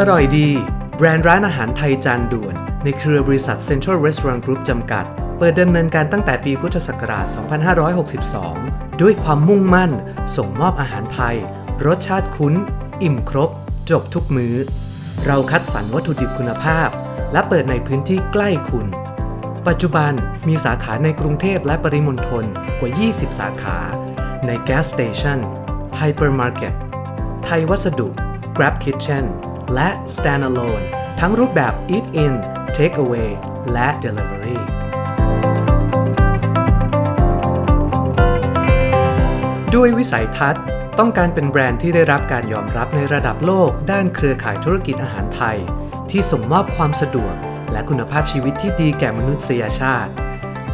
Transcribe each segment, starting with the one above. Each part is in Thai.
อร่อยดี แบรนด์ร้านอาหารไทยจานด่วน ในเครือบริษัท Central Restaurant Group จำกัด เปิดดำเนินการตั้งแต่ปีพุทธศักราช 2562 ด้วยความมุ่งมั่น ส่งมอบอาหารไทย รสชาติคุ้น อิ่มครบ จบทุกมื้อ เราคัดสรรวัตถุดิบคุณภาพ และเปิดในพื้นที่ใกล้คุณ ปัจจุบันมีสาขาในกรุงเทพและปริมณฑลกว่า 20 สาขา ใน Gas Station Hypermarket ไทยวัสดุ Grab Kitchen และ Standalone ทั้งรูปแบบ Eat In Take Away และ Delivery ด้วยวิสัยทัศน์ ต้องการเป็นแบรนด์ที่ได้รับการยอมรับในระดับโลก ด้านเครือข่ายธุรกิจอาหารไทย ที่ส่งมอบความสะดวก และคุณภาพชีวิตที่ดีแก่มนุษยชาติ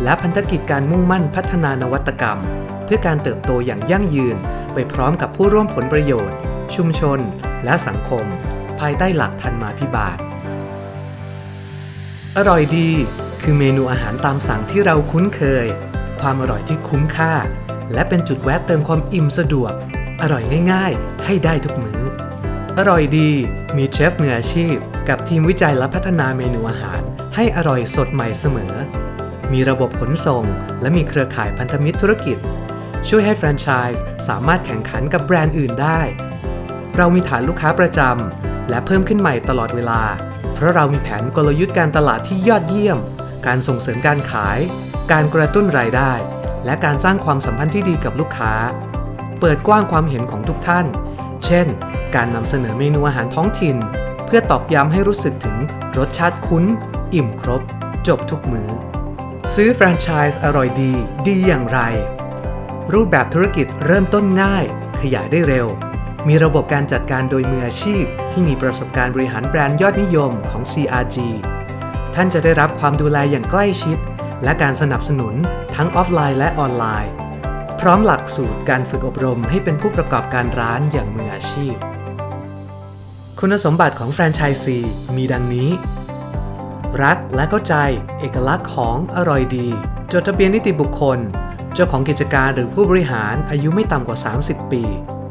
และพันธกิจการมุ่งมั่นพัฒนานวัตกรรม เพื่อการเติบโตอย่างยั่งยืน ไปพร้อมกับผู้ร่วมผลประโยชน์ ชุมชน และสังคม ภายใต้หลักทันมาพิบาล อร่อยดีคือเมนูอาหารตามสั่งที่เราคุ้นเคย ความอร่อยที่คุ้มค่า และเป็นจุดแวะเติมความอิ่มสะดวก อร่อยง่ายๆ ให้ได้ทุกมื้อ อร่อยดีมีเชฟมืออาชีพ กับทีมวิจัยและพัฒนาเมนูอาหาร ให้อร่อยสดใหม่เสมอ มีระบบขนส่ง และมีเครือข่ายพันธมิตรธุรกิจ ช่วยให้แฟรนไชส์สามารถแข่งขันกับแบรนด์อื่นได้ เรามีฐานลูกค้าประจำ และเพิ่มขึ้นใหม่ตลอดเวลา เพราะเรามีแผนกลยุทธ์การตลาดที่ยอดเยี่ยม การส่งเสริมการขาย การกระตุ้นรายได้ และการสร้างความสัมพันธ์ที่ดีกับลูกค้า เปิดกว้างความเห็นของทุกท่าน เช่น การนำเสนอเมนูอาหารท้องถิ่น เพื่อตอกย้ำให้รู้สึกถึงรสชาติคุ้น อิ่มครบ จบทุกมือ้อ ซื้อแฟรนไชส์อร่อยดี ดีอย่างไร รูปแบบธุรกิจเริ่มต้นง่าย ขยายได้เร็ว มีระบบการจัดการโดยมืออาชีพ ที่มีประสบการณ์บริหารแบรนด์ยอดนิยมของ CRG ท่านจะได้รับความดูแลอย่างใกล้ชิด และการสนับสนุนทั้งออฟไลน์และออนไลน์ พร้อมหลักสูตรการฝึกอบรมให้เป็นผู้ประกอบการร้านอย่างมืออาชีพ คุณสมบัติของแฟรนไชส์ซีมีดังนี้ รักและเข้าใจ เอกลักษณ์ของอร่อยดี จดทะเบียนนิติบุคคล เจ้าของกิจการหรือผู้บริหารอายุไม่ต่ำกว่า 30 ปี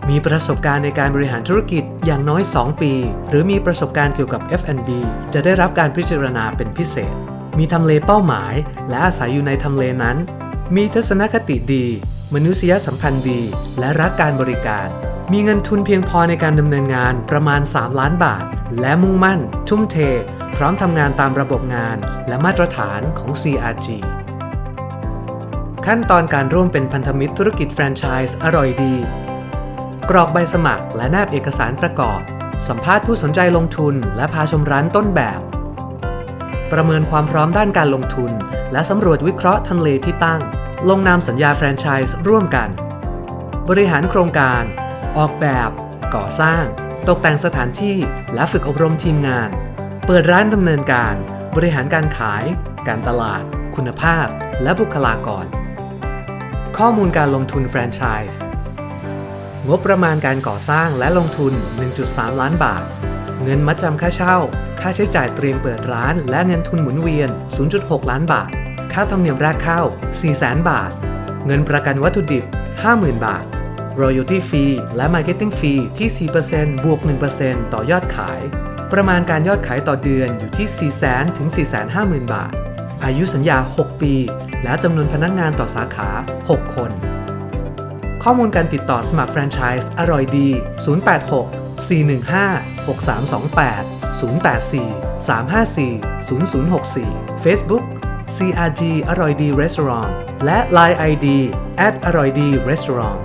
มีประสบการณ์ในการบริหารธุรกิจอย่างน้อย 2 ปี หรือมีประสบการณ์เกี่ยวกับ F&B จะได้รับการพิจารณาเป็นพิเศษ มีทำเลเป้าหมาย และอาศัยอยู่ในทำเลนั้น มีทัศนคติดี มนุษยสัมพันธ์ดี และรักการบริการ มีเงินทุนเพียงพอในการดำเนินงานประมาณ 3 ล้านบาท และมุ่งมั่น ทุ่มเท พร้อมทำงานตามระบบงาน และมาตรฐานของ CRG ขั้นตอนการร่วมเป็นพันธมิตรธุรกิจแฟรนไชส์อร่อยดี กรอกใบสมัคร และแนบเอกสารประกอบ สัมภาษณ์ผู้สนใจลงทุน และพาชมร้านต้นแบบ ประเมินความพร้อมด้านการลงทุน และสำรวจวิเคราะห์ทำเลที่ตั้ง ลงนามสัญญาแฟรนไชส์ร่วมกัน บริหารโครงการ ออกแบบ ก่อสร้าง ตกแต่งสถานที่และฝึกอบรมทีมงาน เปิดร้านดำเนินการ บริหารการขาย การตลาด คุณภาพ และบุคลากร ข้อมูลการลงทุนแฟรนไชส์ งบประมาณการก่อสร้างและลงทุน 1.3 ล้านบาท เงินมัดจำค่าเช่า ค่าใช้จ่ายเตรียมเปิดร้าน และเงินทุนหมุนเวียน 0.6 ล้านบาท ค่าธรรมเนียมแรกเข้า 400,000 บาท เงินประกันวัตถุดิบ 50,000 บาท royalty fee และ marketing fee ที่ 4%บวก 1%ต่อยอดขาย ประมาณการยอดขายต่อเดือนอยู่ที่ 400,000 ถึง 450,000 บาท อายุสัญญา 6 ปี และจำนวนพนักงานต่อสาขา 6 คน ข้อมูลการติดต่อสมัครแฟรนไชส์อร่อยดี 086 415 6328 084 354 0064 Facebook CRG อร่อยดี Restaurant และ Line ID at อร่อยดี Restaurant